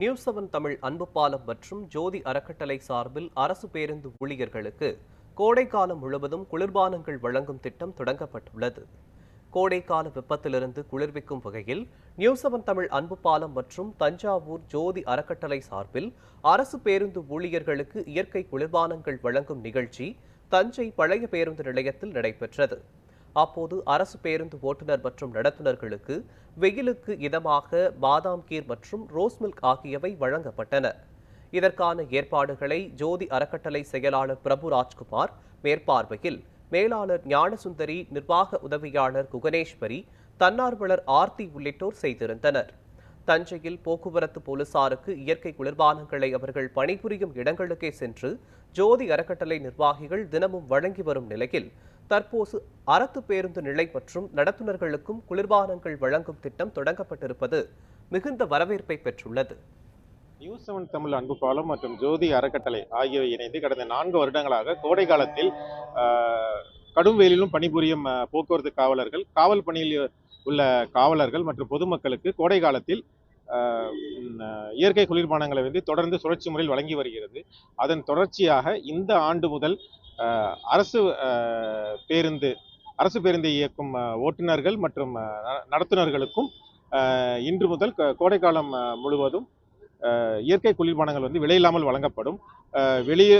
News seven Tamil அன்பு பாலம் மற்றும் ஜோதி அறக்கட்டளை சார்பில் அரசு பேருந்து ஊழியர்களுக்கு கோடைக்காலம் முழுவதும் குளிர்பானங்கள் வழங்கும் திட்டம் தொடங்கப்பட்டுள்ளது. கோடைக்கால வெப்பத்திலிருந்து குளிர்விக்கும் வகையில் நியூஸ் செவன் தமிழ் அன்பு பாலம் மற்றும் தஞ்சாவூர் ஜோதி அறக்கட்டளை சார்பில் அரசு பேருந்து ஊழியர்களுக்கு இயற்கை குளிர்பானங்கள் வழங்கும் நிகழ்ச்சி தஞ்சை பழைய பேருந்து நிலையத்தில் நடைபெற்றது. அப்போது அரசு பேருந்து ஓட்டுநர் மற்றும் நடத்துனர்களுக்கு வெயிலுக்கு இதமாக பாதாம் கீர் மற்றும் ரோஸ் மில்க் ஆகியவை வழங்கப்பட்டன. இதற்கான ஏற்பாடுகளை ஜோதி அறக்கட்டளை செயலாளர் பிரபு ராஜ்குமார் மேற்பார்வையில் மேலாளர் ஞானசுந்தரி நிர்வாக உதவியாளர் குகனேஸ்வரி தன்னார்வலர் ஆர்த்தி உள்ளிட்டோர் செய்திருந்தனர். தஞ்சையில் போக்குவரத்து போலீசாருக்கு இயற்கை குளிர்பானங்களை அவர்கள் பணிபுரியும் இடங்களுக்கே சென்று ஜோதி அறக்கட்டளை நிர்வாகிகள் தினமும் வழங்கி வரும் நிலையில் தற்போது அரசு பேருந்து நிலை மற்றும் நடத்துனர்களுக்கும் குளிர்பானங்கள் வழங்கும் திட்டம் தொடங்கப்பட்டிருப்பது மிகுந்த வரவேற்பை பெற்றுள்ளது. நியூஸ் செவன் தமிழ் அன்பு பாலம் மற்றும் ஜோதி அறக்கட்டளை ஆகியவை இணைந்து கடந்த நான்கு வருடங்களாக கோடை காலத்தில் கடும் வெயிலிலும் பணிபுரியும் போக்குவரத்து காவலர்கள் காவல் பணியில் உள்ள காவலர்கள் மற்றும் பொதுமக்களுக்கு கோடை காலத்தில் இயற்கை குளிர்பானங்களை வந்து தொடர்ந்து சுழற்சி முறையில் வழங்கி வருகிறது. அதன் தொடர்ச்சியாக இந்த ஆண்டு முதல் அரசு பேருந்து அரசு பேருந்தை இயக்கும் ஓட்டுநர்கள் மற்றும் நடத்துனர்களுக்கும் இன்று முதல் கோடைக்காலம் முழுவதும் இயற்கை குளிர்பானங்கள் வந்து விலையில்லாமல் வழங்கப்படும். வெளியே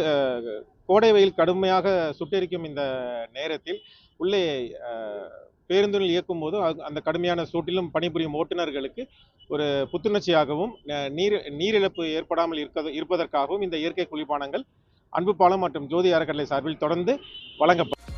கோடை வெயில் கடுமையாக சுட்டெரிக்கும் இந்த நேரத்தில் உள்ளே பேருந்துகள் இயக்கும் போது அந்த கடுமையான சூட்டிலும் பணிபுரியும் ஓட்டுநர்களுக்கு ஒரு புத்துணர்ச்சியாகவும் நீர் நீரிழப்பு ஏற்படாமல் இருக்க இருப்பதற்காகவும் இந்த இயற்கை குளிர்பானங்கள் அன்பு பாலம் மற்றும் ஜோதி அறக்கட்டளை சார்பில் தொடர்ந்து வழங்கப்படும்